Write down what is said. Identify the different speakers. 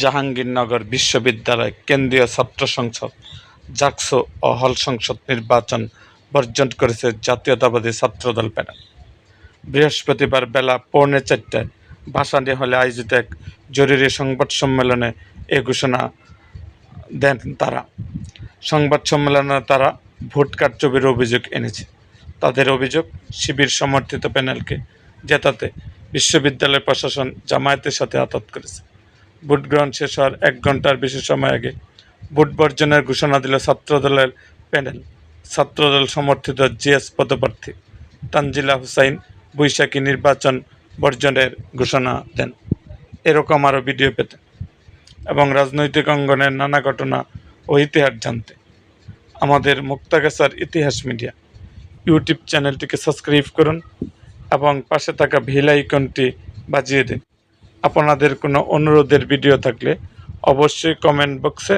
Speaker 1: জাহাঙ্গীরনগর বিশ্ববিদ্যালয় কেন্দ্রীয় ছাত্র সংসদ, জাকসু ও হল সংসদ নির্বাচন বর্জন করেছে জাতীয়তাবাদী ছাত্রদল প্যানেল। বৃহস্পতিবার বেলা পৌনে চারটায় ভাসানি হলে আয়োজিত এক জরুরি সংবাদ সম্মেলনে এ ঘোষণা দেন তারা। সংবাদ সম্মেলনে তারা ভোট কারচুপির অভিযোগ এনেছে। তাদের অভিযোগ, শিবির সমর্থিত প্যানেলকে জেতাতে বিশ্ববিদ্যালয় প্রশাসন জামায়াতের সাথে আঘাত করেছে। ভোট গ্রহণ শেষ হওয়ার এক ঘণ্টার বেশি সময় আগে ভোট বর্জনের ঘোষণা দিল ছাত্রদলের প্যানেল। ছাত্রদল সমর্থিত জিএস পদপ্রার্থী তানজিলা হুসাইন বৈশাখী নির্বাচন বর্জনের ঘোষণা দেন। এরকম আরও ভিডিও পেতে এবং রাজনৈতিক অঙ্গনের নানা ঘটনা ও ইতিহাস জানতে আমাদের মুক্তাগাছার ইতিহাস মিডিয়া ইউটিউব চ্যানেলটিকে সাবস্ক্রাইব করুন এবং পাশে থাকা ভিল আইকনটি বাজিয়ে দিন। আপনাদের কোনো অনুরোধের ভিডিও থাকলে অবশ্যই কমেন্ট বক্সে